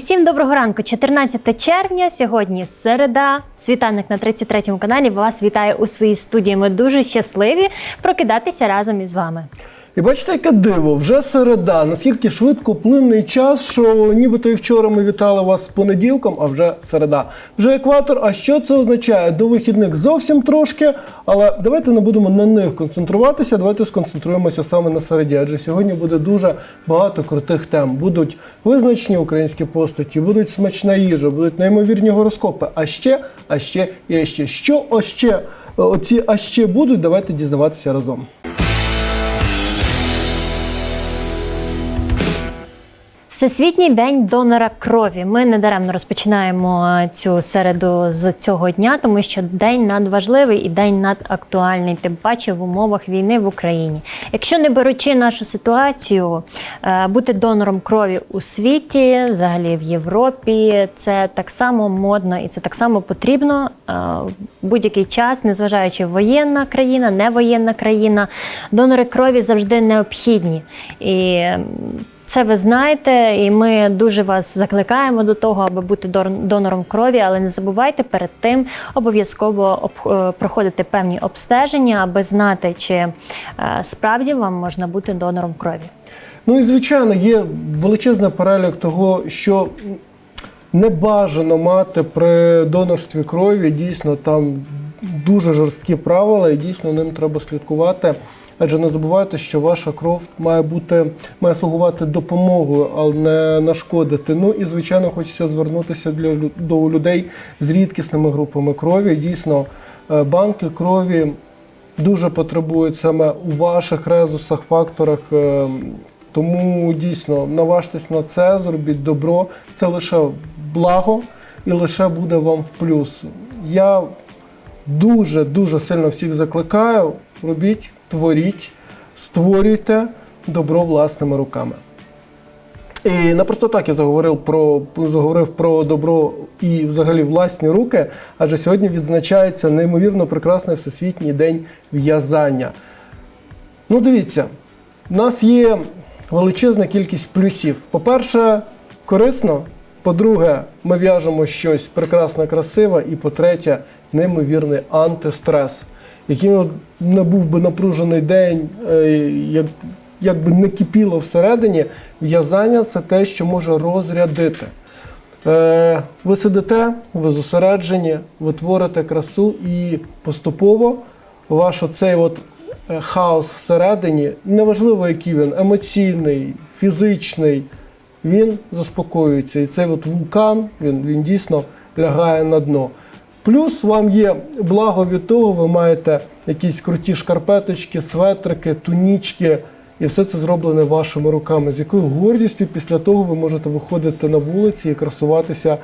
Усім доброго ранку, 14 червня. Сьогодні середа. Світанок на 33 каналі вас вітає у своїй студії. Ми дуже щасливі прокидатися разом із вами. І бачите, яке диво, вже середа. Наскільки швидко плинний час, що нібито і вчора ми вітали вас з понеділком, а вже середа. Вже екватор. А що це означає? До вихідних зовсім трошки. Але давайте не будемо на них концентруватися. Давайте сконцентруємося саме на середі. Адже сьогодні буде дуже багато крутих тем. Будуть визначні українські постаті, будуть смачна їжа, будуть неймовірні гороскопи. А ще, а ще і ще. Що ще оці а ще будуть? Давайте дізнаватися разом. Всесвітній день донора крові. Ми недаремно розпочинаємо цю середу з цього дня, тому що день надважливий і день надактуальний, тим паче в умовах війни в Україні. Якщо не беручи нашу ситуацію, е, бути донором крові у світі, взагалі в Європі, це так само модно і це так само потрібно е, в будь-який час, незважаючи воєнна країна, не воєнна країна. Донори крові завжди необхідні. І це ви знаєте, і ми дуже вас закликаємо до того, аби бути донором крові, але не забувайте перед тим обов'язково об- е, проходити певні обстеження, аби знати, чи е, справді вам можна бути донором крові. Ну і звичайно, є величезний перелік того, що не бажано мати при донорстві крові. Дійсно, там дуже жорсткі правила, і дійсно ним треба слідкувати. Адже не забувайте, що ваша кров має бути має слугувати допомогою, але не нашкодити. Ну і звичайно, хочеться звернутися для до людей з рідкісними групами крові. Дійсно, е, банки крові дуже потребують саме у ваших резусах, факторах. е, Тому дійсно наважтесь на це, зробіть добро. Це лише благо і лише буде вам в плюс. Я дуже дуже сильно всіх закликаю. Робіть, творіть, створюйте добро власними руками. І не просто так я заговорив про, заговорив про добро і взагалі власні руки, адже сьогодні відзначається неймовірно прекрасний всесвітній день в'язання. Ну, дивіться, у нас є величезна кількість плюсів. По-перше, корисно. По-друге, ми в'яжемо щось прекрасне, красиве. І по-третє, неймовірний антистрес, який от не був би напружений день, е, як, як би не кипіло всередині, в'язання це те, що може розрядити. Е, ви сидите, ви зосереджені, ви творите красу і поступово ваш оцей от е, хаос всередині, неважливо, який він, емоційний, фізичний, він заспокоюється. І цей от вулкан, він, він дійсно лягає на дно. Плюс вам є благо від того, ви маєте якісь круті шкарпеточки, светрики, тунічки, і все це зроблене вашими руками. З якою гордістю після того ви можете виходити на вулиці і красуватися е,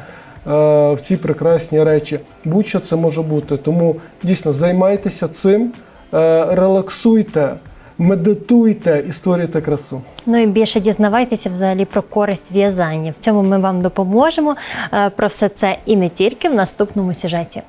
в ці прекрасні речі. Будь-що це може бути. Тому дійсно займайтеся цим, е, релаксуйте, медитуйте і створюйте красу. Ну і більше дізнавайтеся взагалі про користь в'язання. В цьому ми вам допоможемо. Е, Про все це і не тільки в наступному сюжеті.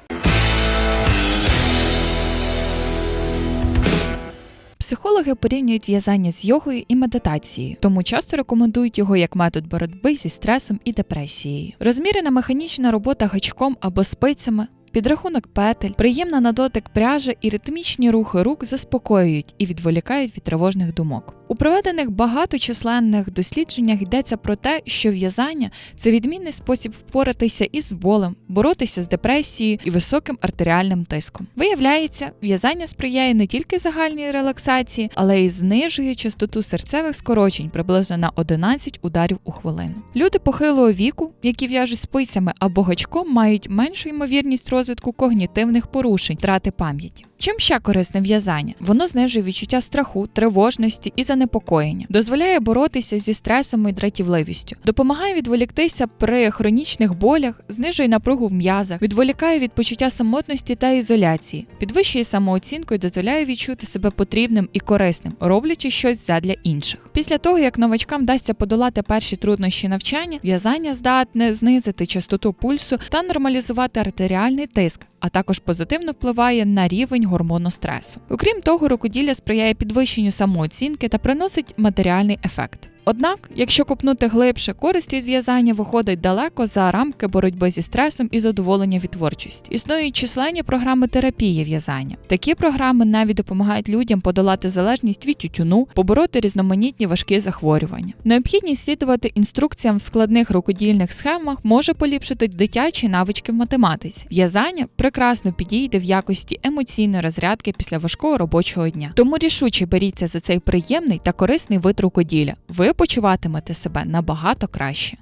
Психологи порівнюють в'язання з йогою і медитацією, тому часто рекомендують його як метод боротьби зі стресом і депресією. Розмірена механічна робота гачком або спицями. Підрахунок петель, приємна на дотик пряжа і ритмічні рухи рук заспокоюють і відволікають від тривожних думок. У проведених багаточисленних дослідженнях йдеться про те, що в'язання це відмінний спосіб впоратися із болем, боротися з депресією і високим артеріальним тиском. Виявляється, в'язання сприяє не тільки загальній релаксації, але й знижує частоту серцевих скорочень приблизно на 11 ударів у хвилину. Люди похилого віку, які в'яжуть спицями або гачком, мають меншу ймовірність розвитку когнітивних порушень, втрати пам'яті. Чим ще корисне в'язання? Воно знижує відчуття страху, тривожності і занепокоєння, дозволяє боротися зі стресом і дратівливістю, допомагає відволіктися при хронічних болях, знижує напругу в м'язах, відволікає від почуття самотності та ізоляції, підвищує самооцінку і дозволяє відчути себе потрібним і корисним, роблячи щось задля інших. Після того, як новачкам вдасться подолати перші труднощі навчання, в'язання здатне знизити частоту пульсу та нормалізувати артеріальний тиск, а також позитивно впливає на рівень гормону стресу. Окрім того, рукоділля сприяє підвищенню самооцінки та приносить матеріальний ефект. Однак, якщо копнути глибше, користь від в'язання виходить далеко за рамки боротьби зі стресом і задоволення від творчості. Існують численні програми терапії в'язання. Такі програми навіть допомагають людям подолати залежність від тютюну, побороти різноманітні важкі захворювання. Необхідність слідувати інструкціям в складних рукодільних схемах може поліпшити дитячі навички в математиці. В'язання прекрасно підійде в якості емоційної розрядки після важкого робочого дня. Тому рішуче беріться за цей приємний та корисний вид рукоділля. Ви почуватимете себе набагато краще.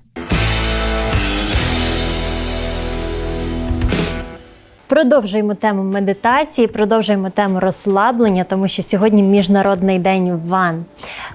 Продовжуємо тему медитації, продовжуємо тему розслаблення, тому що сьогодні міжнародний день ван.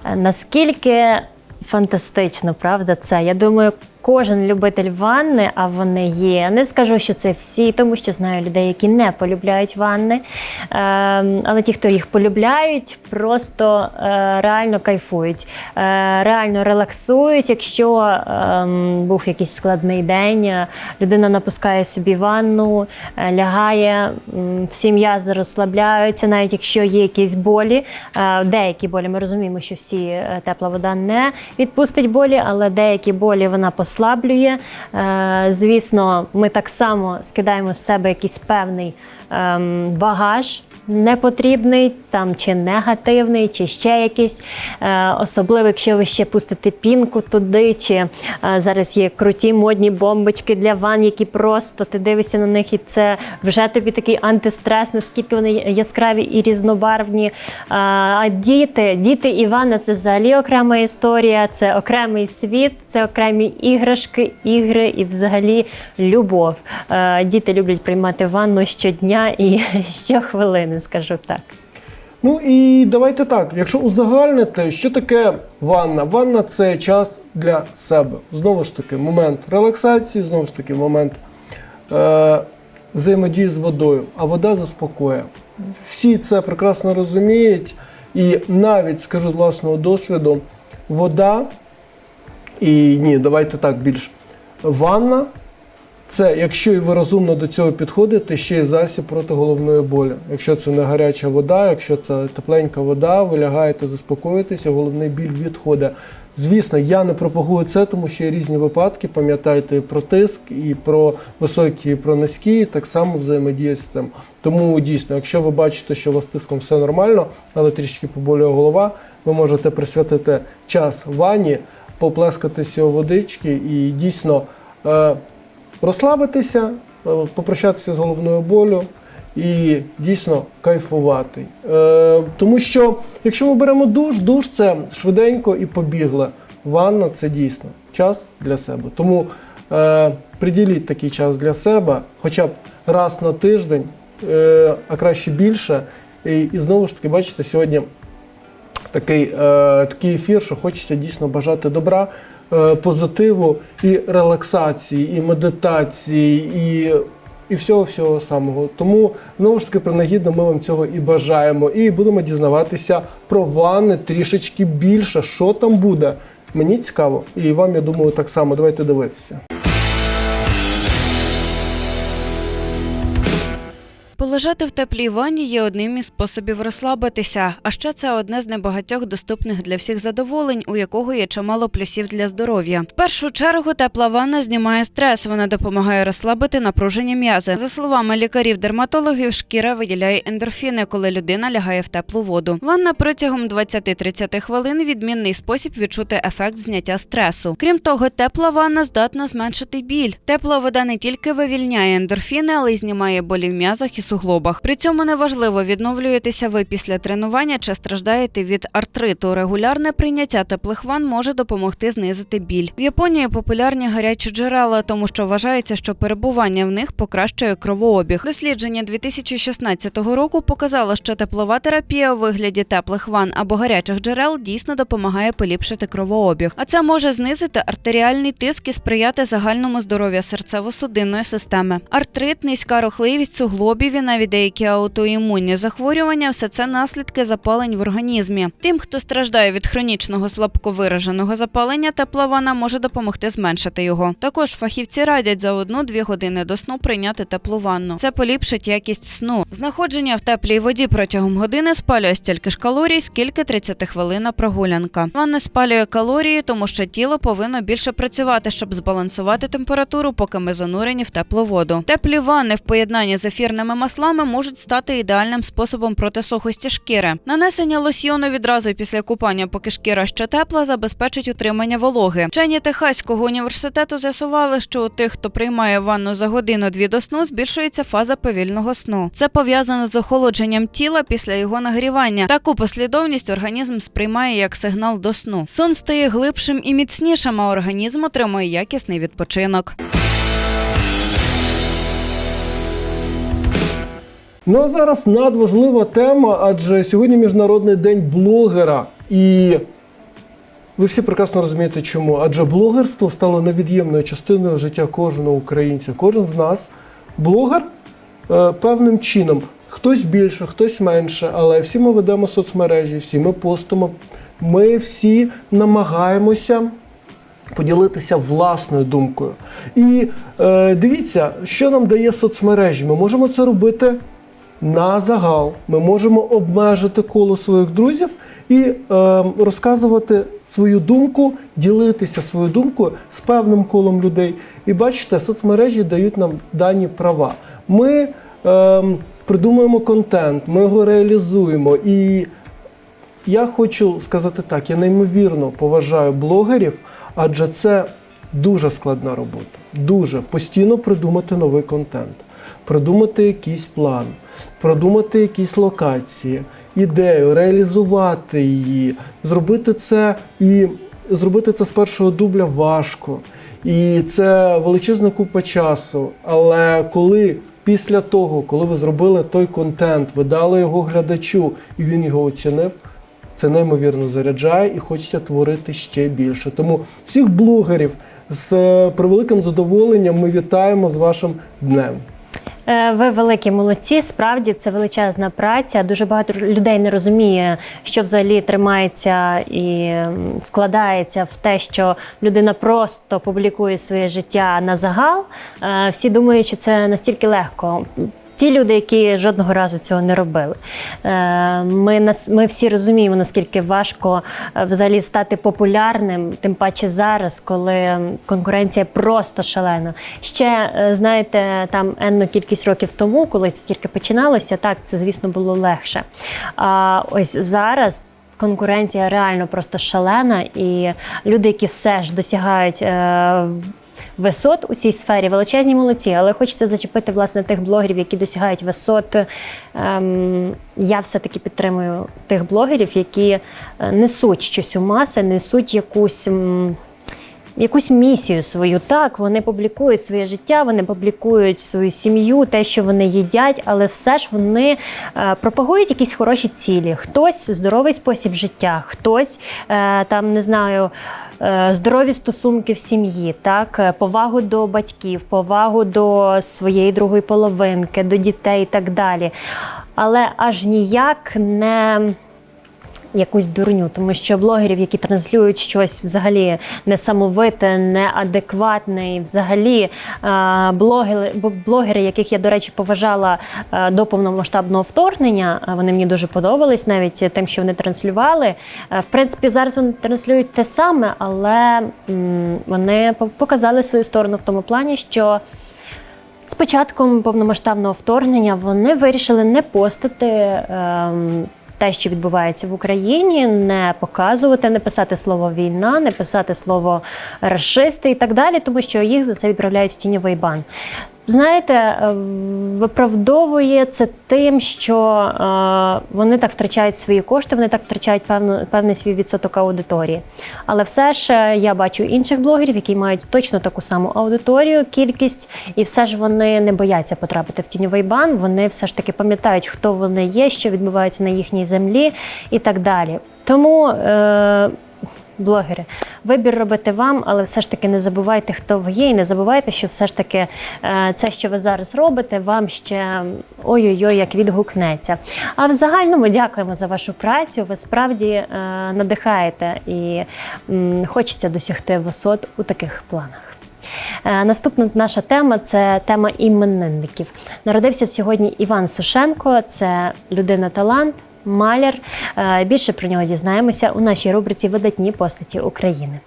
Е, Наскільки фантастично, правда, це? Я думаю, кожен любитель ванни, а вони є. Не скажу, що це всі, тому що знаю людей, які не полюбляють ванни. Ем, але ті, хто їх полюбляють, просто е, реально кайфують, е, реально релаксують. Якщо ем, був якийсь складний день, е, людина напускає собі ванну, лягає, всі м'язи розслабляються, навіть якщо є якісь болі. Деякі болі, ми розуміємо, що всі тепла вода не відпустить болі, але деякі болі вона послаблює. Е, Звісно, ми так само скидаємо з себе якийсь певний ем, багаж. Непотрібний там чи негативний, чи ще якийсь. Е, особливо, якщо ви ще пустите пінку туди, чи е, зараз є круті модні бомбочки для ван, які просто ти дивишся на них, і це вже тобі такий антистрес, наскільки вони яскраві і різнобарвні. Е, А діти, діти і ванна це взагалі окрема історія, це окремий світ, це окремі іграшки, ігри і взагалі любов. Діти люблять приймати ванну щодня і щохвилини, скажу так. Ну і давайте так. Якщо узагальнити, що таке ванна? Ванна це час для себе. Знову ж таки, момент релаксації, знову ж таки, момент е, взаємодії з водою, а вода заспокоює. Всі це прекрасно розуміють, і навіть скажу з власного досвіду, вода і ні, давайте так більш ванна. Це, якщо і ви розумно до цього підходите, ще й засіб проти головної болі. Якщо це не гаряча вода, якщо це тепленька вода, ви лягаєте, заспокоїтеся, головний біль відходить. Звісно, я не пропагую це, тому що є різні випадки. Пам'ятайте про тиск, і про високі, і про низькі, і так само взаємодія з цим. Тому дійсно, якщо ви бачите, що у вас тиском все нормально, але трішки поболює голова, ви можете присвятити час ванні, поплескатися у водички і дійсно. Розслабитися, е, попрощатися з головною болю і дійсно кайфувати. Е, тому що якщо ми беремо душ, душ це швиденько і побігли. Ванна це дійсно час для себе. Тому е, приділіть такий час для себе, хоча б раз на тиждень, е, а краще більше. І, і знову ж таки, бачите, сьогодні такий, е, такий ефір, що хочеться дійсно бажати добра, е, позитиву і релаксації, і медитації, і, і всього всього самого. Тому знову ж таки принагідно ми вам цього і бажаємо. І будемо дізнаватися про ванни трішечки більше, що там буде. Мені цікаво, і вам, я думаю, так само. Давайте дивитися. Полежати в теплій ванні є одним із способів розслабитися, а ще це одне з небагатьох доступних для всіх задоволень, у якого є чимало плюсів для здоров'я. В першу чергу тепла ванна знімає стрес. Вона допомагає розслабити напружені м'язи. За словами лікарів-дерматологів, шкіра виділяє ендорфіни, коли людина лягає в теплу воду. Ванна протягом 20-30 хвилин відмінний спосіб відчути ефект зняття стресу. Крім того, тепла ванна здатна зменшити біль. Тепла вода не тільки вивільняє ендорфіни, але й знімає болі в м'язах і суглобах. При цьому неважливо, відновлюєтеся ви після тренування чи страждаєте від артриту. Регулярне прийняття теплих ванн може допомогти знизити біль. В Японії популярні гарячі джерела, тому що вважається, що перебування в них покращує кровообіг. Дослідження 2016 року показало, що теплова терапія у вигляді теплих ванн або гарячих джерел дійсно допомагає поліпшити кровообіг. А це може знизити артеріальний тиск і сприяти загальному здоров'ю серцево-судинної системи. Артрит, низька рухливість суглобів і навіть деякі аутоімунні захворювання все це наслідки запалень в організмі. Тим, хто страждає від хронічного слабковираженого запалення, тепла ванна може допомогти зменшити його. Також фахівці радять за одну-дві години до сну прийняти теплу ванну. Це поліпшить якість сну. Знаходження в теплій воді протягом години спалює стільки ж калорій, скільки 30 хвилинна прогулянка. Ванна спалює калорії, тому що тіло повинно більше працювати, щоб збалансувати температуру, поки ми занурені в теплу воду. Теплі ванни в поєднанні з ефірними маслами можуть стати ідеальним способом проти сухості шкіри. Нанесення лосьйону відразу після купання, поки шкіра ще тепла, забезпечить утримання вологи. Вчені Техаського університету з'ясували, що у тих, хто приймає ванну за годину-дві до сну, збільшується фаза повільного сну. Це пов'язано з охолодженням тіла після його нагрівання. Таку послідовність організм сприймає як сигнал до сну. Сон стає глибшим і міцнішим, а організм отримує якісний відпочинок. Ну а зараз надважлива тема, адже сьогодні Міжнародний день блогера. І ви всі прекрасно розумієте, чому. Адже блогерство стало невід'ємною частиною життя кожного українця. Кожен з нас блогер е, певним чином. Хтось більше, хтось менше, але всі ми ведемо соцмережі, всі ми постимо. Ми всі намагаємося поділитися власною думкою. І е, дивіться, що нам дає соцмережі. Ми можемо це робити на загал. Ми можемо обмежити коло своїх друзів і е, розказувати свою думку, ділитися своєю думкою з певним колом людей. І бачите, соцмережі дають нам дані права. Ми е, придумуємо контент, ми його реалізуємо. І я хочу сказати так: я неймовірно поважаю блогерів, адже це дуже складна робота. Дуже постійно придумати новий контент, придумати якийсь план, продумати якісь локації, ідею, реалізувати її, зробити це і зробити це з першого дубля важко. І це величезна купа часу. Але коли після того, коли ви зробили той контент, ви дали його глядачу, і він його оцінив, це неймовірно заряджає і хочеться творити ще більше. Тому всіх блогерів з е, превеликим задоволенням ми вітаємо з вашим днем. Е, Ви великі молодці. Справді це величезна праця. Дуже багато людей не розуміє, що взагалі тримається і вкладається в те, що людина просто публікує своє життя на загал. Е, Всі думають, що це настільки легко. Ті люди, які жодного разу цього не робили. Е, Ми, ми всі розуміємо, наскільки важко е, взагалі стати популярним, тим паче зараз, коли конкуренція просто шалена. Ще е, знаєте, там енну кількість років тому, коли це тільки починалося, так це звісно було легше. А ось зараз. Конкуренція реально просто шалена, і люди, які все ж досягають висот у цій сфері, величезні молодці. Але хочеться зачепити власне тих блогерів, які досягають висот. Ем, я все-таки підтримую тих блогерів, які е, несуть щось у маси, несуть якусь. Якусь місію свою. Так, вони публікують своє життя, вони публікують свою сім'ю, те, що вони їдять, але все ж вони е, пропагують якісь хороші цілі. Хтось здоровий спосіб життя, хтось е, там не знаю. е, Здорові стосунки в сім'ї, так повагу до батьків, повагу до своєї другої половинки, до дітей і так далі. Але аж ніяк не якусь дурню, тому що блогерів, які транслюють щось взагалі несамовите, неадекватне, і взагалі е, блогери, блогери, яких я, до речі, поважала е, до повномасштабного вторгнення, е, вони мені дуже подобались, навіть тим, що вони транслювали. В принципі, зараз вони транслюють те саме, але вони показали свою сторону в тому плані, що. З початком повномасштабного вторгнення вони вирішили не постити ем, те, що відбувається в Україні, не показувати, не писати слово війна, не писати слово расисти і так далі, тому що їх за це відправляють в тіньовий бан. Знаєте, е, виправдовує це тим, що е, вони так втрачають свої кошти, вони так втрачають певну, певний свій відсоток аудиторії. Але все ж е, я бачу інших блогерів, які мають точно таку саму аудиторію, кількість, і все ж вони не бояться потрапити в тіньовий бан. Вони все ж таки пам'ятають, хто вони є, що відбувається на їхній землі і так далі. Тому. Блогери. Вибір робити вам, але все ж таки не забувайте, хто ви є, і не забувайте, що все ж таки е, це, що ви зараз робите, вам ще ой-ой-ой, як відгукнеться. А в загальному дякуємо за вашу працю. Ви справді е, надихаєте і хочеться досягти висот у таких планах. Е, Наступна наша тема це тема іменинників. Народився сьогодні Іван Сушенко, це людина талант, маляр. Е, Більше про нього дізнаємося у нашій рубриці Видатні постаті України.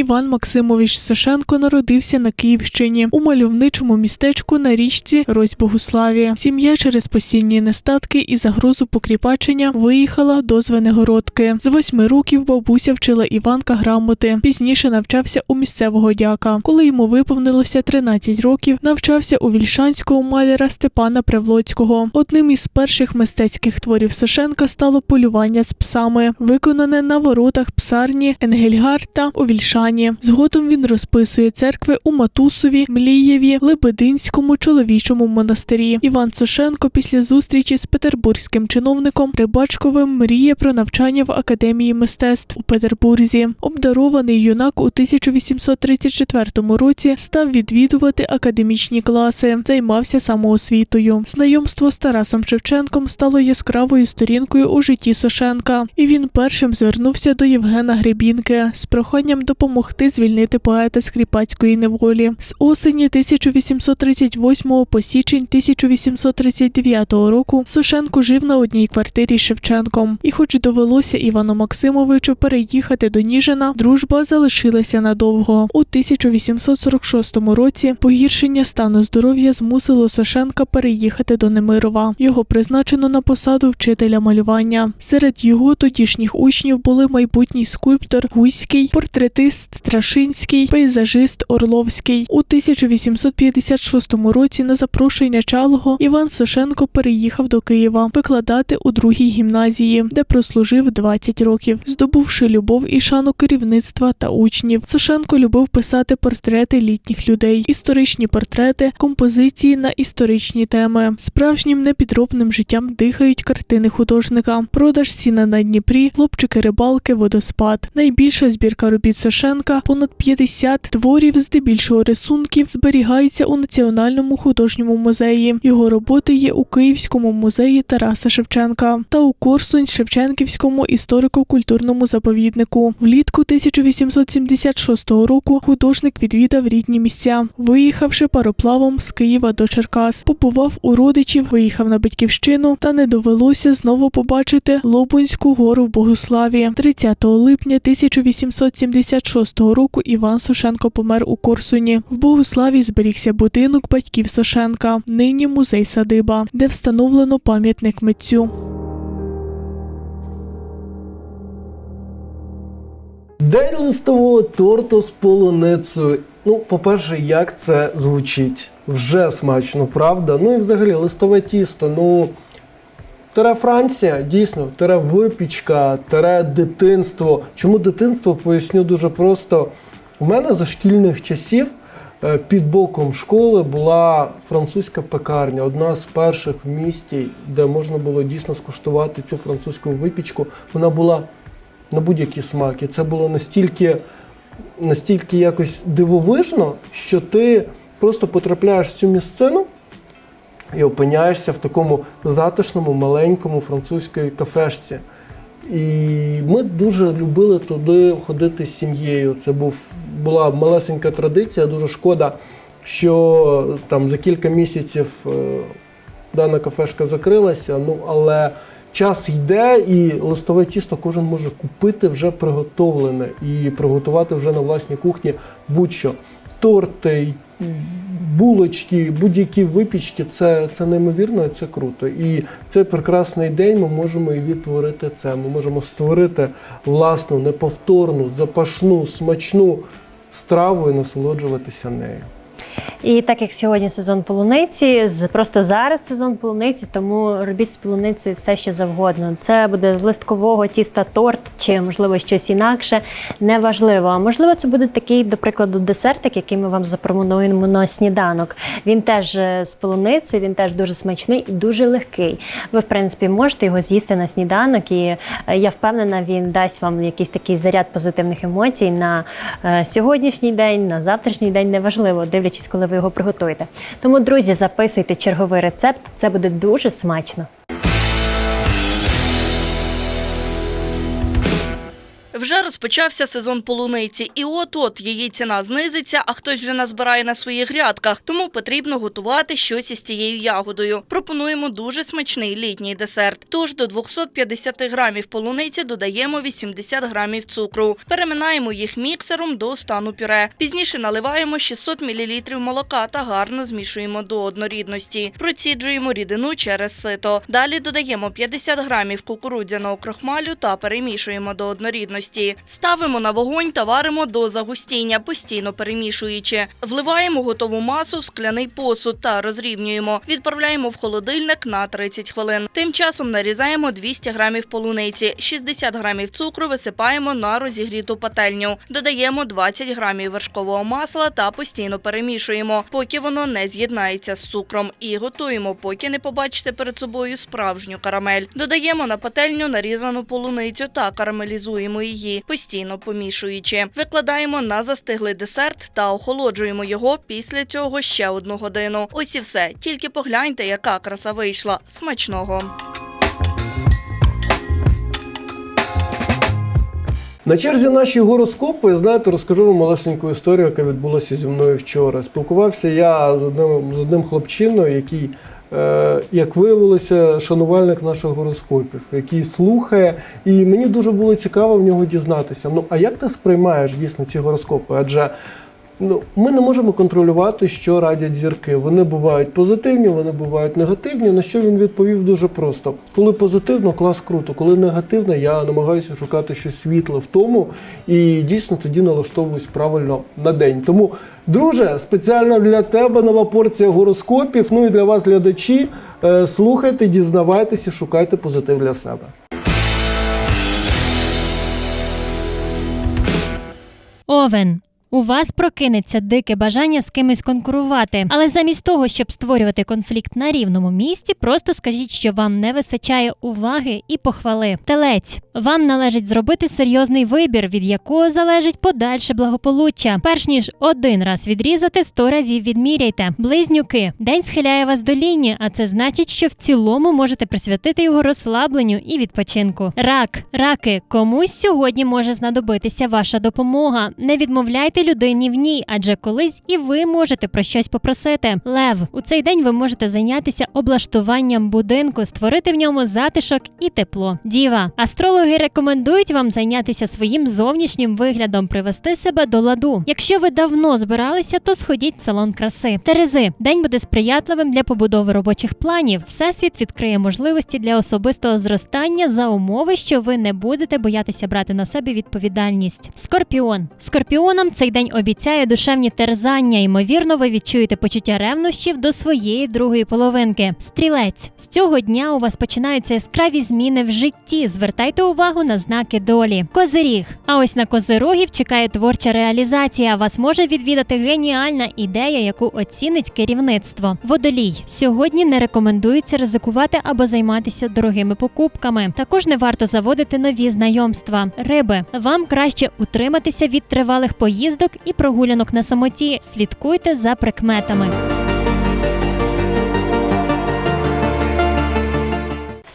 Іван Максимович Сашенко народився на Київщині у мальовничому містечку на річці Рось Богуславія. Сім'я через постійні нестатки і загрозу покріпачення виїхала до Звенигородки. З восьми років бабуся вчила Іванка грамоти. Пізніше навчався у місцевого дяка. Коли йому виповнилося 13 років, навчався у вільшанського маляра Степана Превлоцького. Одним із перших мистецьких творів Сашенка стало полювання з псами, виконане на воротах псарні Енгельгарта у Вільшані. Згодом він розписує церкви у Матусові, Млієві, Лебединському чоловічому монастирі. Іван Сошенко після зустрічі з петербурзьким чиновником Рибачковим мріє про навчання в академії мистецтв у Петербурзі. Обдарований юнак у 1834 році став відвідувати академічні класи, займався самоосвітою. Знайомство з Тарасом Шевченком стало яскравою сторінкою у житті Сошенка, і він першим звернувся до Євгена Гребінки з проханням допомогти звільнити поета з кріпацької неволі. З осені 1838 по січень 1839 року Сушенко жив на одній квартирі з Шевченком. І, хоч довелося Івану Максимовичу переїхати до Ніжина, дружба залишилася надовго. У 1846 році погіршення стану здоров'я змусило Сушенка переїхати до Немирова. Його призначено на посаду вчителя малювання. Серед його тодішніх учнів були майбутній скульптор Гуський, портретист Страшинський, пейзажист Орловський. У 1856 році на запрошення Чалого Іван Сошенко переїхав до Києва викладати у другій гімназії, де прослужив 20 років, здобувши любов і шану керівництва та учнів. Сошенко любив писати портрети літніх людей, історичні портрети, композиції на історичні теми. Справжнім непідробним життям дихають картини художника. Продаж сіна на Дніпрі, хлопчики рибалки, водоспад. Найбільша збірка робіт Сошенка, понад 50 творів, здебільшого рисунків, зберігається у Національному художньому музеї. Його роботи є у Київському музеї Тараса Шевченка та у Корсунь-Шевченківському історико-культурному заповіднику. Влітку 1876 року художник відвідав рідні місця, виїхавши пароплавом з Києва до Черкас. Побував у родичів, виїхав на батьківщину, та не довелося знову побачити Лобунську гору в Богославі. 30 липня 1876 року Іван Сошенко помер у Корсуні. В Богославі зберігся будинок батьків Сошенка, нині музей садиба, де встановлено пам'ятник митцю. День листового торту з полуницею. Ну, по-перше, як це звучить? Вже смачно, правда? Ну і взагалі листове тісто. Ну, тере Франція, дійсно, тере випічка, тере дитинство. Чому дитинство? Поясню дуже просто. У мене за шкільних часів е, під боком школи була французька пекарня, одна з перших в місті, де можна було дійсно скуштувати цю французьку випічку. Вона була на будь-які смаки. Це було настільки, настільки якось дивовижно, що ти просто потрапляєш в цю місцину і опиняєшся в такому затишному, маленькому французькій кафешці. І ми дуже любили туди ходити з сім'єю. Це був, була малесенька традиція, дуже шкода, що там за кілька місяців е, дана кафешка закрилася. Ну, але час йде, і листове тісто кожен може купити вже приготовлене і приготувати вже на власній кухні будь-що. Торти, булочки, будь-які випічки це, це неймовірно, це круто. І цей прекрасний день ми можемо і відтворити це. Ми можемо створити власну, неповторну, запашну, смачну страву і насолоджуватися нею. І так як сьогодні сезон полуниці, просто зараз сезон полуниці, тому робіть з полуницею все, що завгодно. Це буде з листкового тіста торт чи можливо щось інакше. Неважливо. А можливо, це буде такий, до прикладу, десертик, який ми вам запропонуємо на сніданок. Він теж е, з полуниці, він теж дуже смачний і дуже легкий. Ви, в принципі, можете його з'їсти на сніданок, і е, я впевнена, він дасть вам якийсь такий заряд позитивних емоцій на е, сьогоднішній день, на завтрашній день, неважливо, дивлячись, коли ви його приготуєте. Тому, друзі, записуйте черговий рецепт, це буде дуже смачно. Вже розпочався сезон полуниці, і от-от її ціна знизиться, а хтось вже назбирає на своїх грядках, тому потрібно готувати щось із цією ягодою. Пропонуємо дуже смачний літній десерт. Тож до 250 грамів полуниці додаємо 80 грамів цукру. Переминаємо їх міксером до стану пюре. Пізніше наливаємо 600 мл молока та гарно змішуємо до однорідності. Проціджуємо рідину через сито. Далі додаємо 50 грамів кукурудзяного крохмалю та перемішуємо до однорідності. Ставимо на вогонь та варимо до загустіння, постійно перемішуючи. Вливаємо готову масу в скляний посуд та розрівнюємо. Відправляємо в холодильник на 30 хвилин. Тим часом нарізаємо 200 грамів полуниці, 60 грамів цукру висипаємо на розігріту пательню. Додаємо 20 грамів вершкового масла та постійно перемішуємо, поки воно не з'єднається з цукром. І готуємо, поки не побачите перед собою справжню карамель. Додаємо на пательню нарізану полуницю та карамелізуємо її, постійно помішуючи. Викладаємо на застиглий десерт та охолоджуємо його після цього ще одну годину. Ось і все. Тільки погляньте, яка краса вийшла. Смачного. На черзі наші гороскопи, знаєте, розкажу вам малесеньку історію, яка відбулася зі мною вчора. Спілкувався я з одним, з одним хлопчиною, який, як виявилося, шанувальник наших гороскопів, який слухає. І мені дуже було цікаво в нього дізнатися. Ну, а як ти сприймаєш дійсно ці гороскопи? Адже Ну, ми не можемо контролювати, що радять зірки. Вони бувають позитивні, вони бувають негативні. На що він відповів дуже просто: коли позитивно, клас круто, коли негативно, я намагаюся шукати щось світле в тому і дійсно тоді налаштовуюсь правильно на день. Тому, друже, спеціально для тебе нова порція гороскопів. Ну і для вас, глядачі, Е, слухайте, дізнавайтеся, шукайте позитив для себе. Овен. У вас прокинеться дике бажання з кимось конкурувати, але замість того, щоб створювати конфлікт на рівному місці, просто скажіть, що вам не вистачає уваги і похвали. Телець, вам належить зробити серйозний вибір, від якого залежить подальше благополуччя. Перш ніж один раз відрізати, сто разів відміряйте. Близнюки, день схиляє вас до лінії, а це значить, що в цілому можете присвятити його розслабленню і відпочинку. Рак, раки, комусь сьогодні може знадобитися ваша допомога. Не відмовляйте людині в ній, адже колись і ви можете про щось попросити. Лев, у цей день ви можете зайнятися облаштуванням будинку, створити в ньому затишок і тепло. Діва, астрологи рекомендують вам зайнятися своїм зовнішнім виглядом, привести себе до ладу. Якщо ви давно збиралися, то сходіть в салон краси. Терези, день буде сприятливим для побудови робочих планів. Всесвіт відкриє можливості для особистого зростання за умови, що ви не будете боятися брати на себе відповідальність. Скорпіон. Скорпіонам цей день обіцяє душевні терзання. Ймовірно, ви відчуєте почуття ревнощів до своєї другої половинки. Стрілець. З цього дня у вас починаються яскраві зміни в житті. Звертайте увагу на знаки долі. Козиріг. А ось на козирогів чекає творча реалізація. Вас може відвідати геніальна ідея, яку оцінить керівництво. Водолій. Сьогодні не рекомендується ризикувати або займатися дорогими покупками. Також не варто заводити нові знайомства. Риби. Вам краще утриматися від тривалих поїздок і прогулянок на самоті. Слідкуйте за прикметами.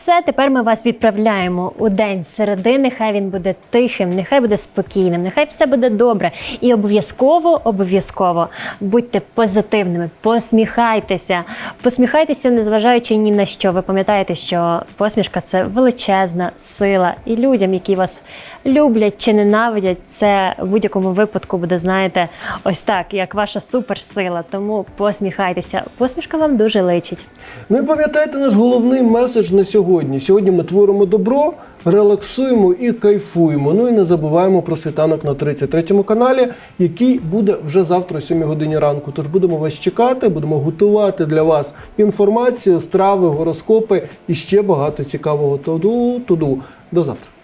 Все, тепер ми вас відправляємо у день середи. Нехай він буде тихим, нехай буде спокійним, нехай все буде добре. І обов'язково, обов'язково будьте позитивними, посміхайтеся, посміхайтеся, незважаючи ні на що. Ви пам'ятаєте, що посмішка це величезна сила, і людям, які вас люблять чи ненавидять, це в будь-якому випадку буде, знаєте, ось так, як ваша суперсила. Тому посміхайтеся. Посмішка вам дуже личить. Ну і пам'ятайте наш головний меседж на сьогодні. Сьогодні ми творимо добро, релаксуємо і кайфуємо. Ну і не забуваємо про світанок на 33 каналі, який буде вже завтра о 7 годині ранку. Тож будемо вас чекати, будемо готувати для вас інформацію, страви, гороскопи і ще багато цікавого туду туду. До завтра.